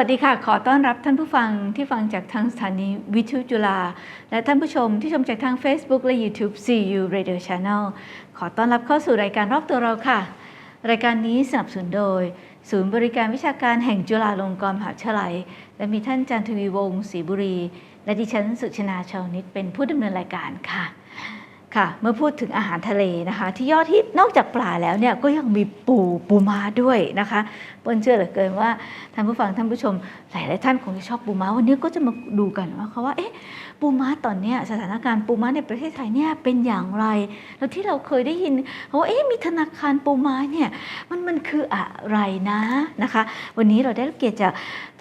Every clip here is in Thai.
สวัสดีค่ะ ขอต้อนรับท่านผู้ฟังที่ฟังจากทางสถานีวิทยุจุฬาและท่านผู้ชมที่ชมจากทาง Facebook และ YouTube CU Radio Channel ขอต้อนรับเข้าสู่รายการรอบตัวเราค่ะ รายการนี้สนับสนุนโดย ศูนย์บริการวิชาการแห่งจุฬาลงกรณ์มหาวิทยาลัย และมีท่านจันทวีวงศ์ศรีบุรี และดิฉันสุชนาชาวนิตเป็นผู้ดำเนินรายการค่ะ ค่ะเมื่อพูดถึงอาหารทะเลนะคะ ที่ยอดฮิตนอกจากปลาแล้วเนี่ยก็ยังมีปูปูมาด้วยนะคะเปิ้ลเชื่อเหลือเกินว่าท่านผู้ฟังท่านผู้ชมหลายหลายท่านคงจะชอบปูมาวันนี้ก็จะมาดูกันว่าเขาว่าเอ๊ะปูมาตอนเนี้ยสถานการณ์ปูมาในประเทศไทยเนี่ยเป็นอย่างไร แล้วที่เราเคยได้ยินเขาว่าเอ๊ะมีธนาคารปูมาเนี่ยมันมันคืออะไรนะนะคะ วันนี้เราได้รับเกียรติจาก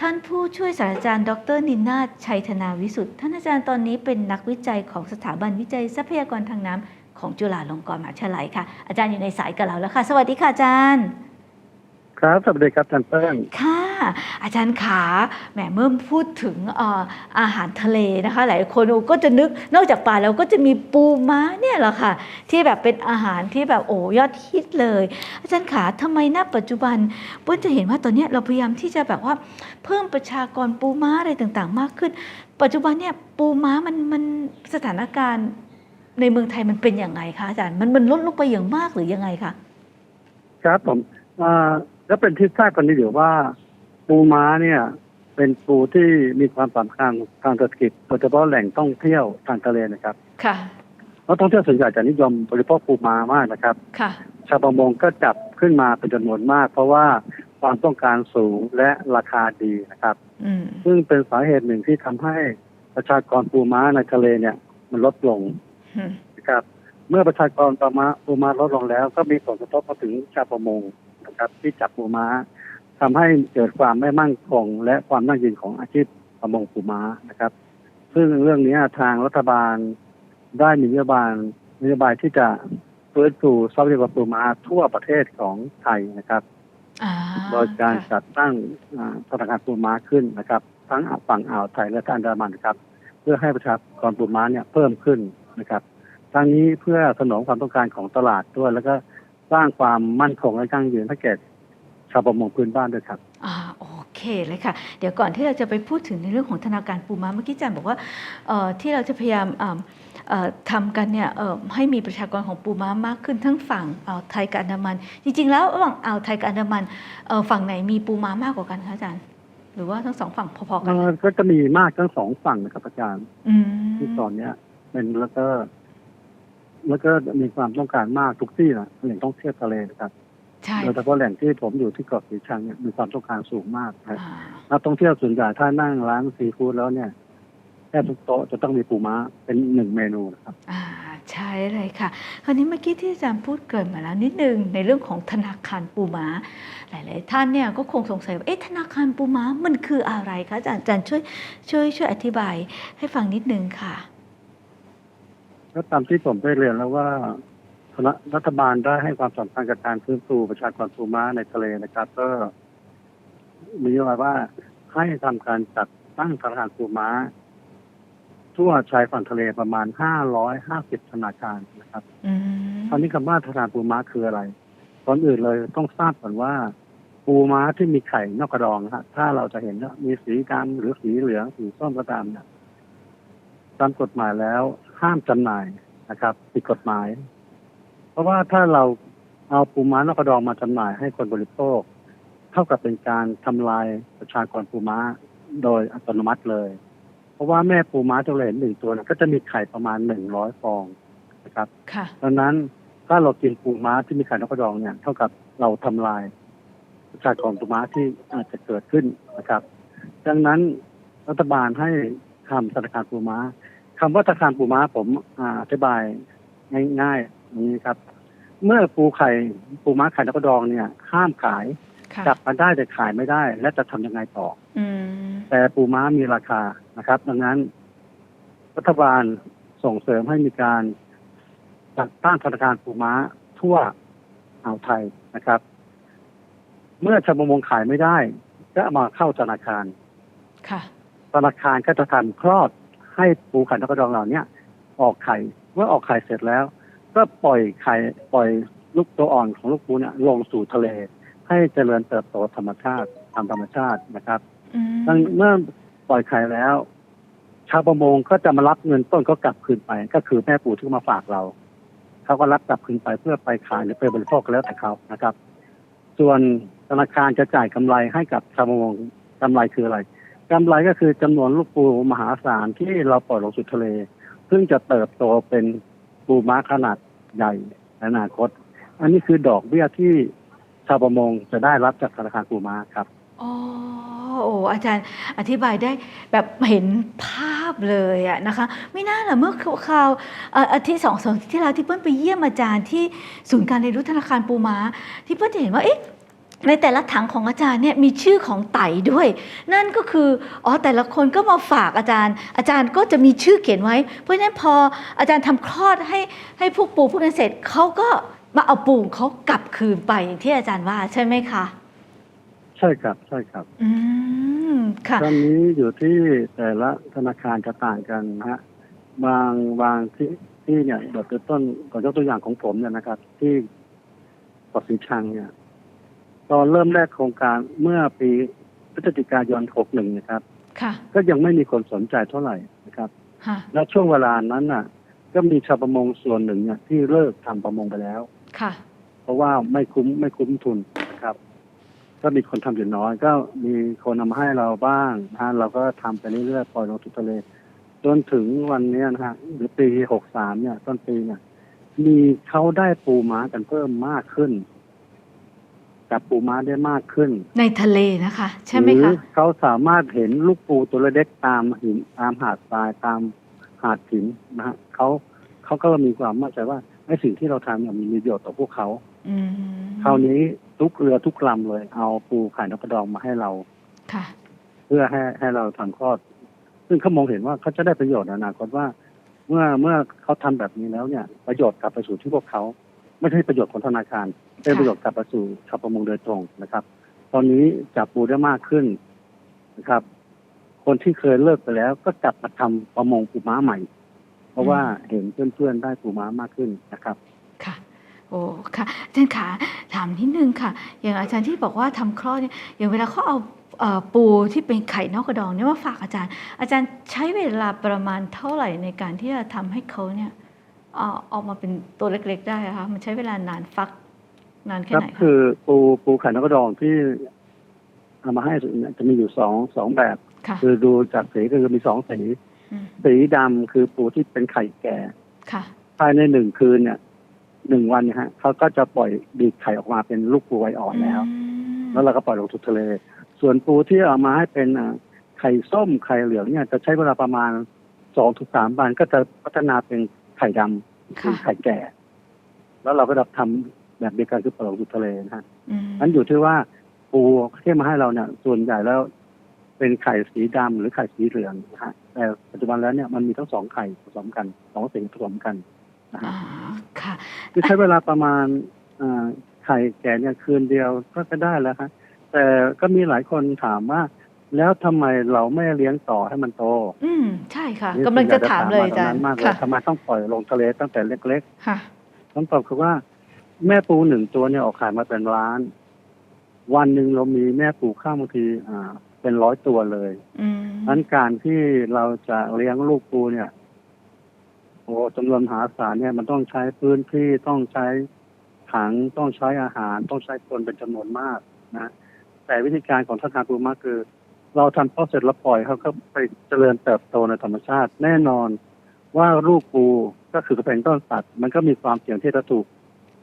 ท่านผู้ช่วยศาสตราจารย์ ดรนินนาชัยธนาวิสุทธ์ท่านอาจารย์ตอนนี้เป็นนักวิจัยของสถาบันวิจัยทรัพยากรทางน้ำของจุฬาลงกรณ์มหาวิทยาลัยค่ะ อาจารย์อยู่ในสายกับเราแล้วค่ะ สวัสดีค่ะอาจารย์ ครับสวัสดีครับอาจันเปิ้ลค่ะ อาจารย์ขาแหมเมื่อพูดถึงเอ่ออาหารทะเลนะคะ หลายคนก็จะนึกนอกจากปลาแล้วก็จะมีปูม้าเนี่ยแหละค่ะ ที่แบบเป็นอาหารที่แบบโอ้ยอดฮิตเลย อาจารย์ขาทำไมณปัจจุบันเปิ้ลจะเห็นว่าตอนเนี้ยเราพยายามที่จะแบบว่าเพิ่มประชากรปูม้าอะไรต่างๆ มากขึ้น ปัจจุบันเนี่ยปูม้ามันมันสถานการณ์ ในเมืองไทยมันเป็นอย่างไงคะอาจารย์มันมันลดลงไปอย่างมากหรือยังไงคะครับผมอ่าแล้วเป็นที่ทราบกันดีอยู่ว่าปูม้าเนี่ย เป็นปูที่มีความสำคัญทางเศรษฐกิจโดยเฉพาะแหล่งท่องเที่ยวทางทะเลนะครับ ค่ะเพราะท่องเที่ยวส่วนใหญ่จะนิยมบริโภคปูม้ามากนะครับ ค่ะ ชาวประมงก็จับขึ้นมาเป็นจำนวนมาก เพราะว่าความต้องการสูงและราคาดีนะครับอืมซึ่งเป็นสาเหตุหนึ่งที่ทำให้ประชากรปูม้าในทะเลเนี่ย มันลดลงอืม นะครับ เมื่อประชากรปลามาปูม้าลดลงแล้ว ก็มีผลกระทบมาถึงชาวประมงนะครับ ที่จับปูม้าทำให้เกิดความไม่มั่นคง และความยั่งยืนของอาชีพประมงปูม้านะครับ ซึ่งเรื่องนี้ทางรัฐบาลได้มีนโยบายนโยบายที่จะฟื้นฟูทรัพยากรปูม้าทั่วประเทศของไทยนะครับอ่าโดยการค่ะจัดตั้งอ่าธนาคารปูม้าขึ้นนะครับ ทั้งฝั่งอ่าวไทยและท่าอันดามันนะครับ เพื่อให้ประชากรปูม้าเนี่ยเพิ่มขึ้น นะครับทั้งนี้เพื่อสนองความต้องการของตลาดด้วย แล้วก็สร้างความมั่นคงและยั่งยืนให้แก่ชาวประมงพื้นบ้านด้วยครับอ่าโอเคเลยค่ะ เดี๋ยวก่อนที่เราจะไปพูดถึงในเรื่องของธนาคารปูม้าเมื่อกี้อาจารย์บอกว่าเอ่อที่เราจะพยายามอ่าเอ่อทำกันเนี่ยเอ่อให้มีประชากรของปูม้ามากขึ้นทั้งฝั่งอ่าวไทยกับอันดามัน จริง ๆ แล้วระหว่างอ่าวไทยกับอันดามันเอ่อฝั่งไหนมีปูม้ามากกว่ากันคะอาจารย์ หรือว่าทั้งสองฝั่งพอๆกันเอ่อก็จะมีมากทั้งสองฝั่งนะครับอาจารย์อืมที่ตอนเนี้ย เป็นแล้วก็ แล้วก็มีความต้องการมากทุกที่นะแหล่งท่องเที่ยวทะเลนะครับใช่โดยเฉพาะแหล่งที่ผมอยู่ที่เกาะสีชังเนี่ยมีความต้องการสูงมากนะอ่านักท่องเที่ยวส่วนใหญ่ถ้านั่งร้านซีฟู้ดแล้วเนี่ยแทบทุกโต๊ะจะต้องมีปูม้าเป็นหนึ่งเมนูนะครับ อ่าใช่เลยค่ะ คราวนี้เมื่อกี้ที่อาจารย์พูดเกรินมาแล้วนิดนึงในเรื่องของธนาคารปูม้า หลาย ๆ ท่านเนี่ยก็คงสงสัยว่าเอ๊ะธนาคารปูม้ามันคืออะไรคะอาจารย์อาจารย์ช่วยช่วยช่วยอธิบายให้ฟังนิดนึงค่ะ ก็ตามที่ผมได้เรียนแล้วว่าคณะรัฐบาลได้ให้ความสำคัญกับการฟื้นฟูประชากรปูม้าในทะเลนะครับ ก็มีนโยบายว่าให้ทำการจัดตั้งธนาคารปูม้า ทั่วชายฝั่งทะเลประมาณ550ธนาคารนะครับอืมคราวนี้คำว่าธนาคารปูม้าคืออะไรก่อนอื่นเลยต้องทราบก่อนว่า ปูม้าที่มีไข่นอกกระดองนะฮะถ้าเราจะเห็นว่ามีสีดำหรือสีเหลืองสีส้มก็ตามเนี่ยตามกฎหมายแล้ว ห้ามจำหน่ายนะครับผิดกฎหมาย เพราะว่าถ้าเราเอาปูม้านอกกระดองมาจำหน่ายให้คนบริโภค เท่ากับเป็นการทำลายประชากรปูม้าโดยอัตโนมัติเลย เพราะว่าแม่ปูม้าที่เราเห็นหนึ่งตัวเนี่ยก็จะมีไข่ประมาณหนึ่งร้อยฟองนะครับค่ะดังนั้นถ้าเรากินปูม้าที่มีไข่นกกระดองเนี่ยเท่ากับเราทำลายประชากรปูม้าที่อาจจะเกิดขึ้นนะครับ ดังนั้นรัฐบาลให้ทำธนาคารปูม้า คำว่าธนาคารปูม้าผมอาอธิบายง่ายๆอย่างนี้ครับ เมื่อปูไข่ปูม้าไข่นกกระดองเนี่ย ห้ามขายค่ะจับมาได้แต่ขายไม่ได้ และจะทำยังไงต่ออืมแต่ปูม้ามีราคานะครับ ดังนั้น รัฐบาลส่งเสริมให้มีการจัดตั้งธนาคารปูม้าทั่วอ่าวไทยนะครับ เมื่อชาวประมงขายไม่ได้ ก็เอามาเข้าธนาคารค่ะธนาคารก็จะทำคลอด ให้ปูไข่นกกระดองเหล่าเนี้ยออกไข่เมื่อออกไข่เสร็จแล้ว ก็ปล่อยไข่ปล่อยลูกตัวอ่อนของลูกปูเนี่ยลงสู่ทะเล ให้เจริญเติบโตธรรมชาติตามธรรมชาตินะครับอืดังเมื่อปล่อยไข่แล้ว ชาวประมงก็จะมารับเงินต้นก็กลับคืนไป ก็คือแม่ปูที่มาฝากเราเขาก็รับกลับคืนไปเพื่อไปขายหรือไปบริโภคก็แล้วแต่เขานะครับ ส่วนธนาคารจะจ่ายกำไรให้กับชาวประมงกำไรคืออะไร กำไรก็คือจำนวนลูกปูมหาศาลที่เราปล่อยลงสู่ทะเล ซึ่งจะเติบโตเป็นปูม้าขนาดใหญ่ในอนาคต อันนี้คือดอกเบี้ยที่ชาวประมงจะได้รับจากธนาคารปูม้าครับอ๋อโอ้อาจารย์อธิบายได้แบบเห็นภาพเลยอะนะคะ ไม่น่าล่ะเมื่อคราวอาทิตย์สองสองที่แล้วที่เปิ้ลไปเยี่ยมอาจารย์ที่ศูนย์การเรียนรู้ธนาคารปูม้า ที่เปิ้ลจะเห็นว่าเอ๊ะ ในแต่ละถังของอาจารย์เนี่ยมีชื่อของไต่ด้วย นั่นก็คืออ๋อแต่ละคนก็มาฝากอาจารย์ อาจารย์ก็จะมีชื่อเขียนไว้ เพราะฉะนั้นพออาจารย์ทำคลอดให้ให้พวกปูพวกนั้นเสร็จเขาก็มาเอาปูของเขากลับคืนไปอย่างที่อาจารย์ว่าใช่ไหมคะใช่ครับใช่ครับ อืมค่ะตอนนี้อยู่ที่แต่ละธนาคารจะต่างกันนะฮะบางบางที่ที่เนี่ยแบบต้นขอยกตัวอย่างของผมเนี่ยนะครับ ที่เกาะสีชังเนี่ย ตอนเริ่มแรกโครงการเมื่อปีพฤศจิกายน 61 นะครับ ค่ะ ก็ยังไม่มีคนสนใจเท่าไหร่นะครับ ค่ะและช่วงเวลานั้นน่ะ ก็มีชาวประมงส่วนหนึ่งเนี่ยที่เลิกทำประมงไปแล้ว ค่ะ เพราะว่าไม่คุ้มไม่คุ้มทุนนะครับ ก็มีคนทำอยู่น้อย ก็มีคนนำมาให้เราบ้างนะฮะเราก็ทำไปเรื่อยๆปล่อยลงสู่ทะเล จนถึงวันเนี้ยนะฮะหรือปีหกสามเนี่ย ต้นปีเนี่ย มีเขาได้ปูม้ากันเพิ่มมากขึ้น จับปูม้าได้มากขึ้น ในทะเลนะคะ ใช่ไหมรืคะเขาสามารถเห็นลูกปูตัวเล็กๆตามหินตามหาดทรายตามหาดหินนะฮะเขาเขาก็มีความมั่นใจว่าไอ้สิ่งที่เราทำเนี่ยมีประโยชน์ต่อพวกเขาอืมคราวนี้ทุกเรือทุกลำเลย เอาปูไข่นกกระดองมาให้เรา ค่ะ เพื่อให้ให้เราทำคลอด ซึ่งเขามองเห็นว่าเขาจะได้ประโยชน์ในอนาคตว่า เมื่อเมื่อเขาทำแบบนี้แล้วเนี่ย ประโยชน์กลับไปสู่ที่พวกเขา ไม่ใช่ประโยชน์ของธนาคาร เป็นประโยชน์กลับไปสู่ชาวประมงโดยตรงนะครับ ตอนนี้จับปูได้มากขึ้นนะครับ คนที่เคยเลิกไปแล้ว ก็กลับมาทำประมงปูม้าใหม่ เพราะว่าเห็นเพื่อนๆได้ปูม้ามากขึ้นนะครับค่ะโอ้ค่ะอาจารย์ขาถามนิดนึงค่ะ อย่างอาจารย์ที่บอกว่าทำคลอดเนี่ยอย่างเวลาเขาเอาเอ่อปูที่เป็นไข่นอกกระดองเนี่ยมาฝากอาจารย์ อาจารย์ใช้เวลาประมาณเท่าไหร่ในการที่จะทำให้เขาเนี่ยเอ่อออกมาเป็นตัวเล็กๆได้อะคะมันใช้เวลานานฟัก นานแค่ครับไหนคะคือปูปูไข่นกกระดองที่เอามาให้เนี่ยจะมีอยู่สองสองแบบค่ะคือดูจากสีก็คือมีสองสีอืมสีดำคือปูที่เป็นไข่แก่ค่ะภายในหนึ่งคืนเนี่ยหนึ่งวันเนี่ยฮะเขาก็จะปล่อยดีดไข่ออกมาเป็นลูกปูไวอ่อนแล้วมแล้วเราก็ปล่อยลงสู่ทะเล ส่วนปูที่เอามาให้เป็นอ่าไข่ส้มไข่เหลืองเนี่ย จะใช้เวลาประมาณสองถึงสามวันก็จะพัฒนาเป็นไข่ดำคือค่ะไข่แก่ แล้วเราก็จะทำ แบบเดียวกันคือปล่อยลงสู่ทะเลนะฮะอืมนั้นอยู่ที่ว่าปูที่มาให้เราเนี่ย ส่วนใหญ่แล้วเป็นไข่สีดำหรือไข่สีเหลืองนะฮะแต่ปัจจุบันแล้วเนี่ยมันมีทั้งสองไข่ผสมกันสองสีผสมกันนะอ๋ฮะอค่ะคือใช้เวลาประมาณอ่าไข่แก่เนี่ยคืนเดียวก็จะได้แล้วฮะแต่ก็มีหลายคนถามว่า แล้วทำไมเราไม่เลี้ยงต่อให้มันโต อืมใช่ค่ะนี่กำลังจะถามเลยส่อาวนใหญ่จารย์มากเลยค่ะทำไมต้องปล่อยลงทะเลตั้งแต่เล็กค่ะๆคำตอบคือว่า แม่ปูหนึ่งตัวเนี่ยออกขายมาเป็นล้าน วันหนึ่งเรามีแม่ปูข้าวบางทีอ่า เป็นร้อยตัวเลยอืมนั้นการที่เราจะเลี้ยงลูกปูเนี่ยโอ้จำนวนมหาศาลเนี่ยมันต้องใช้พื้นที่ต้องใช้ถังต้องใช้อาหาร ต้องใช้คนเป็นจำนวนมากนะแต่วิธีการของธนาคารปูมาคือ เราทำพอเสร็จแล้วปล่อยเขาก็ไปเจริญเติบโตในธรรมชาติ แน่นอนว่าลูกปูก็คือเป็นต้นสัตว์มันก็มีความเสี่ยงที่จะถูกพ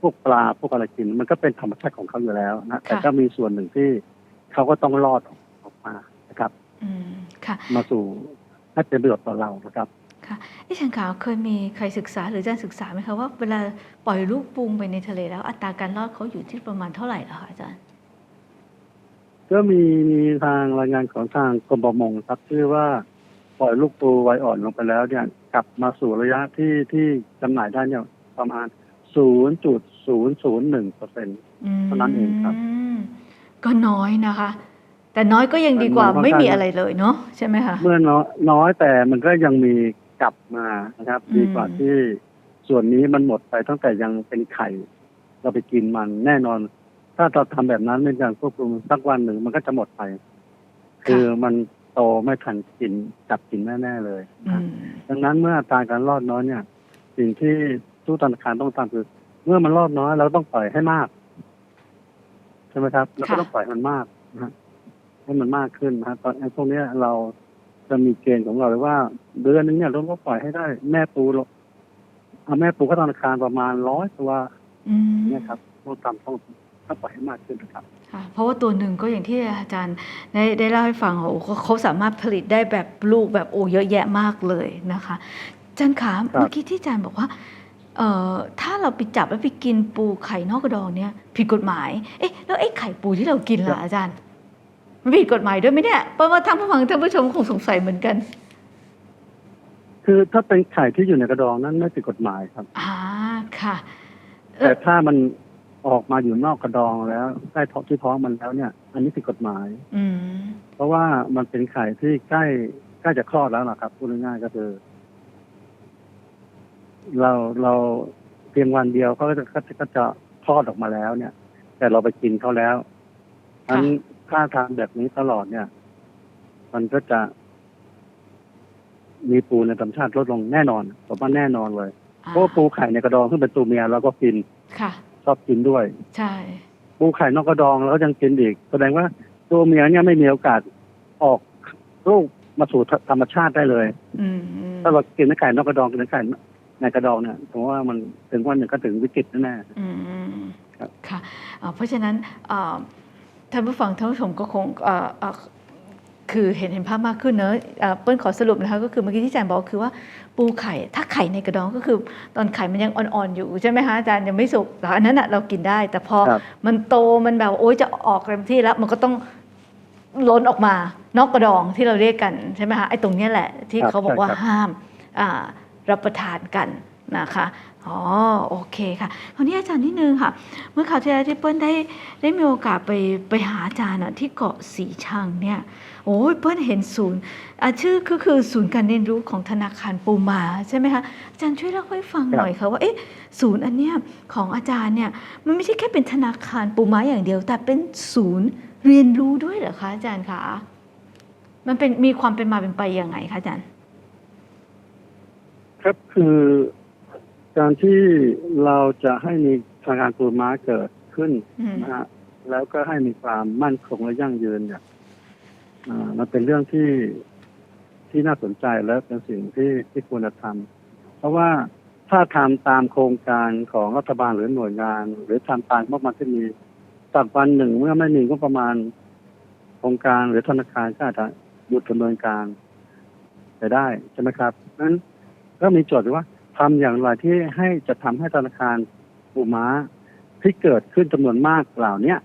วกปลาพวกอะไรกิน มันก็เป็นธรรมชาติของเขาอยู่แล้วนะแต่ก็มีส่วนหนึ่งที่เขาก็ต้องรอดออกมานะครับอืมค่ะมาสู่ให้เป็นประโยชน์ต่อเรานะครับค่ะที่ฉันขาวเคยมีใครศึกษาหรืออาจารย์ศึกษาไหมคะว่าเวลาปล่อยลูกปูงไปในทะเลแล้ว อัตราการรอดเขาอยู่ที่ประมาณเท่าไหร่แล้วคะอาจารย์ ก็มีมีทางรายงานของทางกรมประมงครับที่ว่าปล่อยลูกปูไวอ่อนลงไปแล้วเนี่ยกลับมาสู่ระยะที่ที่จำหน่ายได้เนี่ยประมาณ 0.001เปอร์เซ็นต์อืมเท่านั้นเองครับ ก็น้อยนะคะ แต่น้อยก็ยังดีกว่ามันค่อนข้างไม่มีอะไรเลยเนาะใช่ไหมคะเมื่อน้อยน้อยแต่มันก็ยังมีกลับมานะครับอืมดีกว่าที่ส่วนนี้มันหมดไปตั้งแต่ยังเป็นไข่ เราไปกินมันแน่นอน ถ้าเราทำแบบนั้นเป็นการควบคุมสักวันหนึ่งมันก็จะหมดไป คือมันโตไม่ทันกินจับกินแน่ๆเลยอืนะมดังนั้นเมื่ออัตราการรอดน้อยเนี่ย สิ่งที่ ตู้ธนาคารต้องทำคือ เมื่อมันรอดน้อยเราต้องปล่อยให้มาก ใช่ไหมครับเราก็ต้องปล่อยมันมากนะฮะให้มันมากขึ้นนะฮะตอนไอ้พวกเนี้ยเราจะมีเกณฑ์ของเราเลยว่า เดือนนึงเนี่ยเราต้องปล่อยให้ได้ แม่ปูเราเอาแม่ปูก็ธนาคารประมาณร้อยตัวอืมเนี่ยครับต้องทำต้องต้องปล่อยให้มากขึ้นนะครับค่ะเพราะว่าตัวหนึ่งก็อย่างที่อาจารย์ได้ได้เล่าให้ฟังโอ้โหเขาเขาสามารถผลิตได้แบบลูกแบบโอ้เยอะแยะมากเลยนะคะอาจารย์ขาครับเมื่อกี้ที่อาจารย์บอกว่า เอ่อถ้าเราไปจับแล้วไปกินปูไข่นอกกระดองเนี่ยผิดกฎหมาย เอ๊ะแล้วไอ้ไข่ปูที่เรากินล่ะอาจารย์มันผิดกฎหมายด้วยไหมเนี่ยเพราะว่าท่านผู้ฟังท่านผู้ชมคงสงสัยเหมือนกัน คือถ้าเป็นไข่ที่อยู่ในกระดองนั้นไม่ผิดกฎหมายครับอ่าค่ะเอแต่อถ้ามันออกมาอยู่นอกกระดองแล้วใกล้ท้องที่ท้องมันแล้วเนี่ย อันนี้ผิดกฎหมาย อืมเพราะว่ามันเป็นไข่ที่ใกล้ใกล้จะคลอดแล้วนะครับพูดง่ายๆก็คือ เราเราเพียงวันเดียวเขาก็จะก็จะก็จะคลอดออกมาแล้วเนี่ย แต่เราไปกินเขาแล้วอันถ้าทำแบบนี้ตลอดเนี่ย มันก็จะ มีปูในธรรมชาติลดลงแน่นอนผมว่าแน่นอนเลยอ่าเพราะว่าปูไข่ในกระดองซึ่งเป็นตัวเมียเราก็กินค่ะชอบกินด้วย ใช่ปูไข่นอกกระดองแล้วก็ยังกินอีกแสดงว่าตัวเมียเนี่ยไม่มีโอกาสออกลูกมาสู่ธรรมชาติได้เลยอืมอืมถ้าเรากินไข่นอกกระดองกินไข่ ในกระดองเนี่ยผมว่ามันถึงวันหนึ่งก็ถึงวิกฤตแน่อืมอืมครับค่ะเอ่อเพราะฉะนั้นเอ่อท่านผู้ฟังท่านผู้ชมก็คงเอ่อเอ่อคือเห็นเห็นภาพมากขึ้นเนอะเอ่อเปิ้ลขอสรุปนะคะก็คือเมื่อกี้ที่อาจารย์บอกคือว่าปูไข่ถ้าไข่ในกระดองก็คือตอนไข่มันยังอ่อนๆอยู่ใช่ไหมคะอาจารย์ยังไม่สุกแล้วอันนั้นอะเรากินได้ แต่พอๆครับมันโตมันแบบโอ๊ยจะออกเต็มที่แล้วมันก็ต้องล้นออกมานอกกระดองที่เราเรียกกันใช่ไหมคะไอ้ตรงเนี้ยแหละที่ครับเขาบอกว่าใช่ครับห้ามอ่า รับประทานกันนะคะอ๋อโอเคค่ะคราวนี้อาจารย์นิดนึงค่ะ เมื่อคราวที่แล้วที่เปิ้ลได้ได้มีโอกาสไปไปหาอาจารย์ที่เกาะสีชังเนี่ยโอ้ยเปิ้ลเห็นศูนย์ชื่อก็คือศูนย์การเรียนรู้ของธนาคารปูมาใช่ไหมคะอาจารย์ช่วยเล่าให้ฟังหน่อยค่ะว่าเอ๊ะศูนย์อันเนี้ยของอาจารย์เนี่ยมันไม่ใช่แค่เป็นธนาคารปูมาอย่างเดียว แต่เป็นศูนย์เรียนรู้ด้วยเหรอคะอาจารย์คะมันเป็นมีความเป็นมาเป็นไปยังไงคะอาจารย์ ครับคือการที่เราจะให้มีทางการปูม้าเกิดขึ้นอืมนะฮะแล้วก็ให้มีความมั่นคงและยั่งยืนเนี่ยอ่ามันเป็นเรื่องที่ที่น่าสนใจและเป็นสิ่งที่ที่ควรจะทำเพราะว่าถ้าทำตามโครงการของรัฐบาลหรือหน่วยงาน หรือทำตามงบประมาณที่มีสักวันหนึ่งเมื่อไม่มีงบประมาณโครงการหรือธนาคารก็อาจจะหยุดดำเนินการไปได้ใช่ไหมครับนั้น ก็มีโจทย์ว่าทำอย่างไรที่ให้จะทำให้ธนาคารปูม้าที่เกิดขึ้นจำนวนมากเหล่าเนี้ย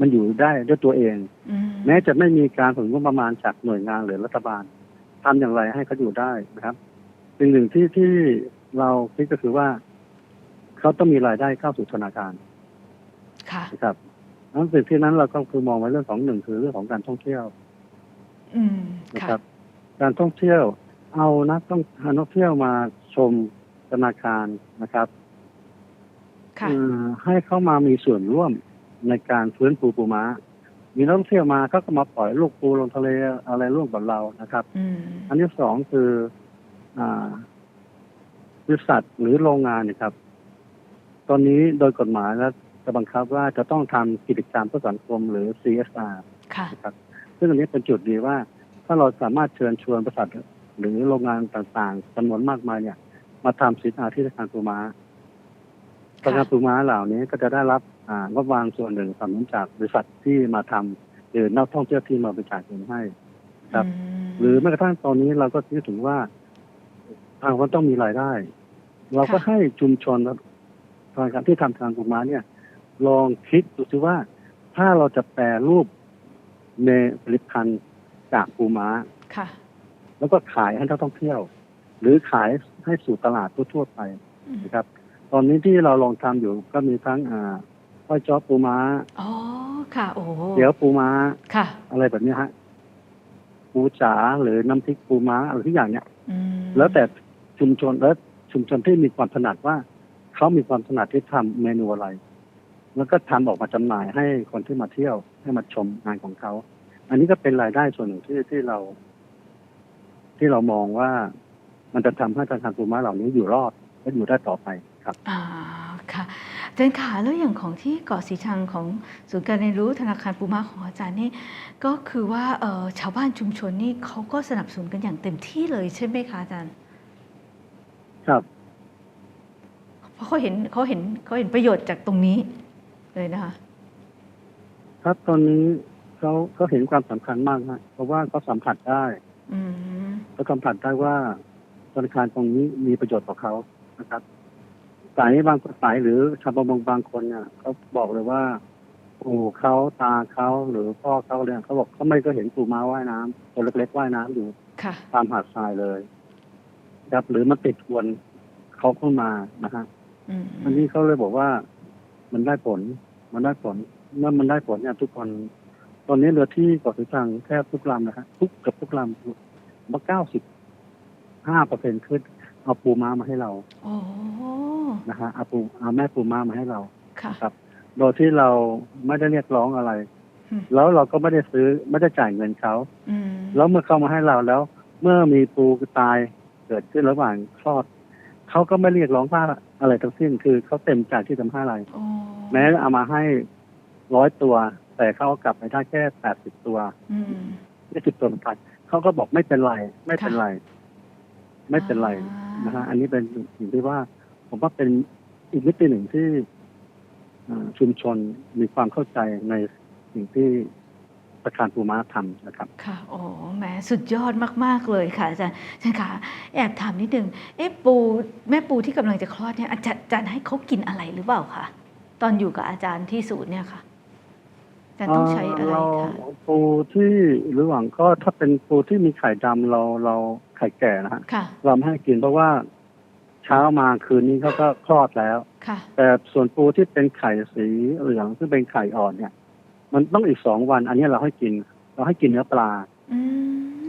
มันอยู่ได้ด้วยตัวเองอืมแม้จะไม่มีการสนับสนุนงบประมาณจากหน่วยงานหรือรัฐบาลทำอย่างไรให้เขาอยู่ได้นะครับสิ่งหนึ่งที่ที่เราคิดก็คือว่าเขาต้องมีรายได้เข้าสู่ธนาคารค่ะนะครับนั้นสิ่งที่นั้นเราก็คือมองไว้เรื่องของหนึ่งคือเรื่องของการท่องเที่ยวอืมนะค่ะครับ การท่องเที่ยว เอานักท่องนักท่องเที่ยวมาชมธนาคารนะครับค่ะเอ่อให้เข้ามามีส่วนร่วมในการฟื้นฟูปูม้า มีนักท่องเที่ยวมาเขาก็มาปล่อยลูกปูลงทะเลอะไรร่วมกับเรานะครับอืมอันที่สองคืออ่าบริษัทหรือโรงงานเนี่ยครับ ตอนนี้โดยกฎหมายแล้วจะบังคับว่าจะต้องทำกิจกรรมเพื่อสังคมหรือ CSR ค่ะนะครับ ซึ่งอันนี้เป็นจุดดีว่า ถ้าเราสามารถเชิญชวนบริษัท หรือโรงงานต่างๆจำนวนมากมายเนี่ย มาทำสินอาที่ธนาคารปูม้าธนาคารปูม้าเหล่านี้ก็จะได้รับอ่างบประมาณส่วนหนึ่งสนับสนุนจากบริษัทที่มาทำหรือนักท่องเที่ยวที่มาบริจาคเงินให้ครับมหรือแม้กระทั่งตอนนี้เราก็คิดถึงว่า ทางคนต้องมีรายได้ เราก็ให้ชุมชนทางการที่ทำทางปูม้าเนี่ย ลองคิดดูสิว่า ถ้าเราจะแปรรูปในผลิตภัณฑ์จากปูม้าค่ะ แล้วก็ขายให้นักท่องเที่ยว หรือขายให้สู่ตลาดทั่วๆไปอืมนะครับ ตอนนี้ที่เราลองทำอยู่ก็มีทั้งอ่าห้อยจ้อปูม้าอ๋อค่ะ โอ้เดี๋ยวปูม้าค่ะ อะไรแบบนี้ฮะปูจ๋าหรือน้ำพริกปูม้าอะไรทุกอย่างเนี่ยอืมแล้วแต่ชุมชนแล้วชุมชนที่มีความถนัดว่าเขามีความถนัดที่ทำเมนูอะไร แล้วก็ทำออกมาจำหน่ายให้คนที่มาเที่ยวให้มาชมงานของเขา อัอันนี้ก็เป็นรายได้ส่วนหนึ่งที่ที่เรา ที่เรามองว่ามันจะทำให้ธนาคารปูม้าเหล่านี้อยู่รอดและอยู่ได้ต่อไปครับอ่าค่ะอาจารย์ขาแล้วอย่างของที่เกาะสีชังของศูนย์การเรียนรู้ธนาคารปูม้าของอาจารย์นี่ก็คือว่าเอ่อชาวบ้านชุมชนนี่เขาก็สนับสนุนกันอย่างเต็มที่เลยใช่ไหมคะอาจารย์ ครับเพราะเขาเห็นเขาเห็นเขาเห็นประโยชน์จากตรงนี้เลยนะคะ ครับตอนนี้เขาเขาเห็นความสำคัญมากฮะเพราะว่าเขาสัมผัสได้ อืมเขาสัมผัสได้ว่าธนาคารตรงนี้มีประโยชน์ต่อเขานะครับสายบางสายหรือชาวประมงบางคนเนี่ยเขาบอกเลยว่าปู่เขาตาเขาหรือพ่อเขาเนี่ยเขาบอกเขาไม่ก็เห็นปูม้าว่ายน้ำตัวเล็กๆว่ายน้ำอยู่ค่ะตามหาดทรายเลย ครับ หรือมันติดทวนเขาเข้ามานะฮะอืมอันนี้เขาเลยบอกว่า มันได้ผล มันได้ผล เมื่อมันได้ผลเนี่ยทุกคน ตอนนี้เรือที่เกาะสีชังแทบทุกลำนะฮะทุกเกับทุกลำ มาเก้าสิบห้าเปอร์เซ็นขึ้นเอาปูม้ามาให้เราโอ้นะฮะเอาปูเอาแม่ปูม้ามาให้เราค่ะครับ โดยที่เราไม่ได้เรียกร้องอะไรอืมแล้วเราก็ไม่ได้ซื้อไม่ได้จ่ายเงินเขาอืมแล้วเมื่อเขามาให้เราแล้ว เมื่อมีปูตายเกิดขึ้นระหว่างคลอดเขาก็ไม่เรียกร้องค่าอะไรทั้งสิ้นคือเขาเต็มใจที่จะให้อะไรโอ้แม้เอามาให้ร้อยตัว แต่เขาเอากลับไปได้แค่แปดสิบตัวอืมไม่สิบตัวสำคัญ เขาก็บอกไม่เป็นไร ไม่เป็นค่ะไร ไม่เป็นไรอ่านนะฮะอันนี้เป็นสิ่งที่ว่า ผมว่าเป็นอีกมิติหนึ่งที่อ่าชุมชนมีความเข้าใจในสิ่งที่ประธานปูม้าทำนะครับ ค่ะ โอ้แหมสุดยอดมาก ๆ เลยค่ะอาจารย์อาจารย์คะแอบถามนิดนึง เอ๊ะปู แม่ปูที่กำลังจะคลอดเนี่ยอาจารย์อาจารย์ให้เขากินอะไรหรือเปล่าคะ ตอนอยู่กับอาจารย์ที่ศูนย์เนี่ยค่ะ อาจารย์ต้องใช้อะไรเราคะปูที่ระหว่างก็ถ้าเป็นปูที่มีไข่ดำเราเราไข่แก่นะฮะค่ะเราไม่ให้กินเพราะว่าเช้ามาคืนนี้เขาก็คลอดแล้ว ค่ะ แต่ส่วนปูที่เป็นไข่สีเหลืองซึ่งเป็นไข่อ่อนเนี่ย มันต้องอีกสองวัน อันนี้เราให้กิน เราให้กินเนื้อปลา อื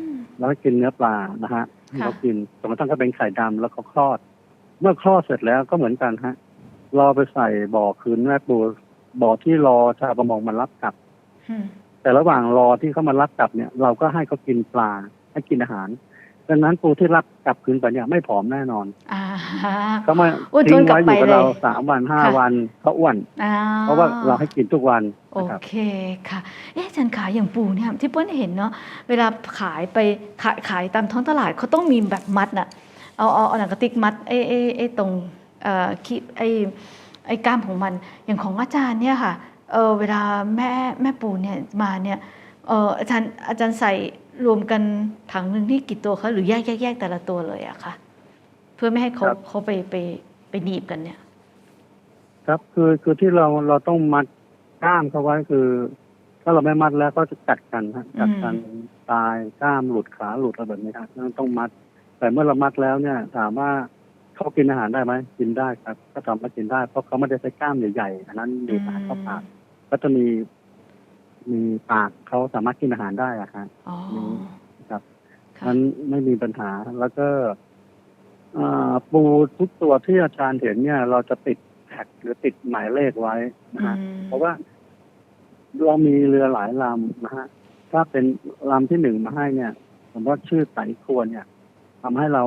ม เราให้กินเนื้อปลานะฮะค่ะ เรากินจนกระทั่งก็เป็นไข่ดำแล้วก็คลอด เมื่อคลอดเสร็จแล้วก็เหมือนกันฮะเราไปใส่บ่อคืนแม่ปู บ่อที่รอชาวประมงมันรับกลับอืมแต่ระหว่างรอที่เขามารับกลับเนี่ย เราก็ให้เขากินปลาให้กินอาหารดังนั้นปูที่รับกลับคืนไปเนี่ยไม่ผอมแน่นอนอ่าเขามาอ้วนทิ้งทวนกลับไว้อยู่กับไปเลยเราสามวันห้าค่ะวันเขาอ้วนอ่เพราะว่าเราให้กินทุกวัน โอนะครับเคค่ะ เอ๊ะอาจารย์ขายอย่างปูเนี่ยที่เปิ้ลเห็นเนาะเวลาขายไปขายขายตามท้องตลาดเขาต้องมีแบบมัดน่ะ เอาเอาเอาหนังกระติกมัดไอ้ไอ้ไอ้ตรงเอ่อคีไอ้ ไอ้กล้ามของมันอย่างของอาจารย์เนี่ยค่ะเออเวลาแม่แม่ปูเนี่ยมาเนี่ยเอออาจารย์อาจารย์ใส่รวมกันถังหนึ่งนี่กี่ตัวคะหรือแยกแยกแยกแต่ละตัวเลยอะค่ะเพื่อไม่ให้เขาครับ เขาไปไปไปหนีบกันเนี่ย ครับคือคือที่เราเราต้องมัดกล้ามเขาไว้คือ ถ้าเราไม่มัดแล้วก็จะกัดกันฮะกัดกันตายกล้ามหลุดขาหลุดอะไรแบบนี้ครับนั่นต้องมัด แต่เมื่อเรามัดแล้วเนี่ยถามว่า เขากินอาหารได้ไหมกินได้ครับ ก็สามารถกินได้ เพราะเขาไม่ได้ใช้กล้ามใหญ่ๆอันนั้นมีอาหารเข้าปากก็จะมีมีปากเขาสามารถกินอาหารได้อะฮะอ๋อครับค่ะมันไม่มีปัญหาแล้วก็อ่าปูทุกตัวที่อาจารย์เห็นเนี่ย เราจะติดแท็กหรือติดหมายเลขไว้นะฮะอืมเพราะว่าเรามีเรือหลายลำนะฮะถ้าเป็นลำที่หนึ่งมาให้เนี่ยผมว่าชื่อไตควรเนี่ยทำให้เรา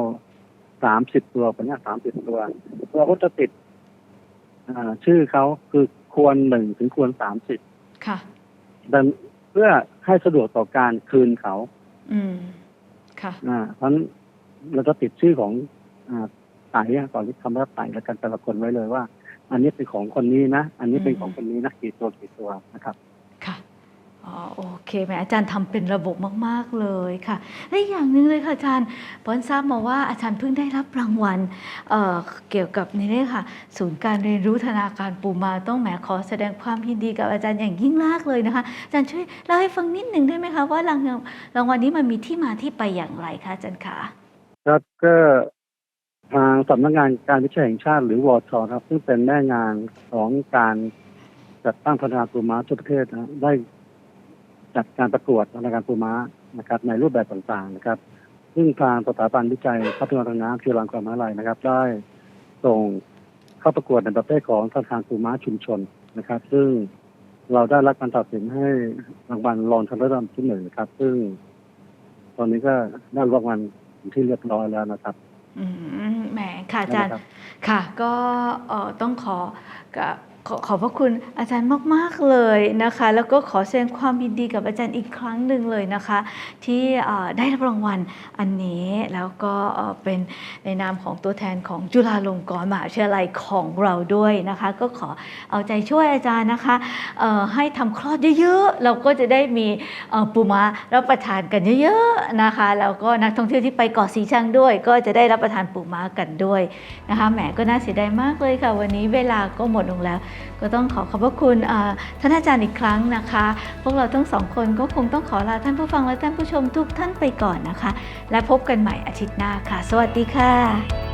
สามสิบตัวคนเนี้ยสามสิบตัวเราก็จะติดอ่าชื่อเขาคือควรหนึ่งถึงควรสามสิบค่ะดังเพื่อให้สะดวกต่อการคืนเขา อืม ค่ะ อ่า เพราะฉะนั้นเราจะติดชื่อของอ่าไต่อะก่อนที่คำว่าไต่แล้วกันแต่ละคนไว้เลยว่า อันนี้เป็นของคนนี้นะ อันนี้เป็นของคนนี้นะกี่ตัวกี่ตัวนะครับค่ะ อ๋อโอเคแหมอาจารย์ทำเป็นระบบมาก ๆ เลยค่ะและอีกอย่างหนึ่งเลยค่ะอาจารย์เปิ้ลทราบมาว่าอาจารย์เพิ่งได้รับรางวัลเอ่อเกี่ยวกับในนี่ค่ะ ศูนย์การเรียนรู้ธนาคารปูมาต้องแหมขอแสดงความยินดีกับอาจารย์อย่างยิ่งมากเลยนะคะ อาจารย์ช่วยเล่าให้ฟังนิดหนึ่งได้ไหมคะว่ารางรางวัลนี้มันมีที่มาที่ไปอย่างไรคะอาจารย์คะครับก็ทางสำนักงานการวิจัยแห่งชาติหรือวอชครับ ซึ่งเป็นแม่งานของการจัดตั้งธนาคารปูม้าทั่วประเทศนะได้ จัดการประกวดธนาคารปูม้านะครับ ในรูปแบบต่างๆนะครับ ซึ่งทางสถาบันวิจัยพัฒนาทางน้ำจุฬาลงกรณ์มหาวิทยาลัยนะครับ ได้ส่งเข้าประกวดในประเภทของธนาคารปูม้าชุมชนนะครับ ซึ่งเราได้รับการตัดสินให้รางวัลรองชนะเลิศอันดับที่หนึ่งครับ ซึ่ง ตอนนี้ก็ได้รางวัลเป็นที่เรียบร้อยแล้วนะครับอืมแหมค่ะอาจารย์นะครับค่ะ ก็เอ่อต้องขอกับ ขอขอบพระคุณอาจารย์มาก ๆ เลยนะคะ แล้วก็ขอแสดงความยินดีกับอาจารย์อีกครั้งหนึ่งเลยนะคะ ที่ได้รับรางวัลอันนี้แล้วก็เป็นในนามของตัวแทนของจุฬาลงกรณ์มหาวิทยาลัยของเราด้วยนะคะ ก็ขอเอาใจช่วยอาจารย์นะคะให้ทำคลอดเยอะๆเราก็จะได้มีปูมารับประทานกันเยอะๆนะคะแล้วก็นักท่องเที่ยวที่ไปเกาะสีชังด้วย ก็จะได้รับประทานปูมากันด้วยนะคะแหมก็น่าเสียดายมากเลยค่ะ วันนี้เวลาก็หมดลงแล้วก็ต้องขอขอบพระคุณท่านอาจารย์อีกครั้งนะคะ พวกเราทั้งสองคนก็คงต้องขอลาท่านผู้ฟังและท่านผู้ชมทุกท่านไปก่อนนะคะ และพบกันใหม่อาทิตย์หน้าค่ะ สวัสดีค่ะ